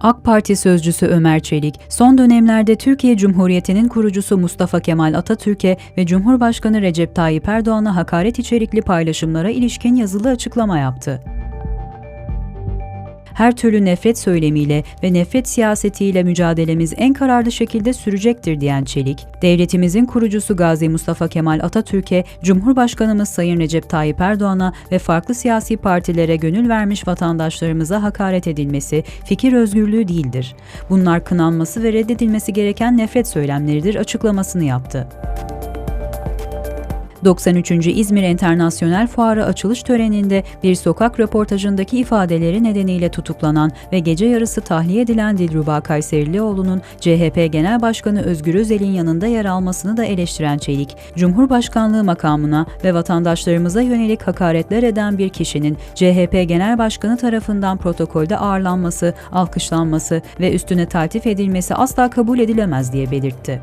AK Parti sözcüsü Ömer Çelik, son dönemlerde Türkiye Cumhuriyeti'nin kurucusu Mustafa Kemal Atatürk'e ve Cumhurbaşkanı Recep Tayyip Erdoğan'a hakaret içerikli paylaşımlara ilişkin yazılı açıklama yaptı her türlü nefret söylemiyle ve nefret siyasetiyle mücadelemiz en kararlı şekilde sürecektir diyen Çelik, devletimizin kurucusu Gazi Mustafa Kemal Atatürk'e, Cumhurbaşkanımız Sayın Recep Tayyip Erdoğan'a ve farklı siyasi partilere gönül vermiş vatandaşlarımıza hakaret edilmesi fikir özgürlüğü değildir. Bunlar kınanması ve reddedilmesi gereken nefret söylemleridir açıklamasını yaptı. 93. İzmir Enternasyonel Fuarı açılış töreninde bir sokak röportajındaki ifadeleri nedeniyle tutuklanan ve gece yarısı tahliye edilen Dilruba Kayserilioğlu'nun CHP Genel Başkanı Özgür Özel'in yanında yer almasını da eleştiren Çelik, Cumhurbaşkanlığı makamına ve vatandaşlarımıza yönelik hakaretler eden bir kişinin CHP Genel Başkanı tarafından protokolde ağırlanması, alkışlanması ve üstüne taltif edilmesi asla kabul edilemez diye belirtti.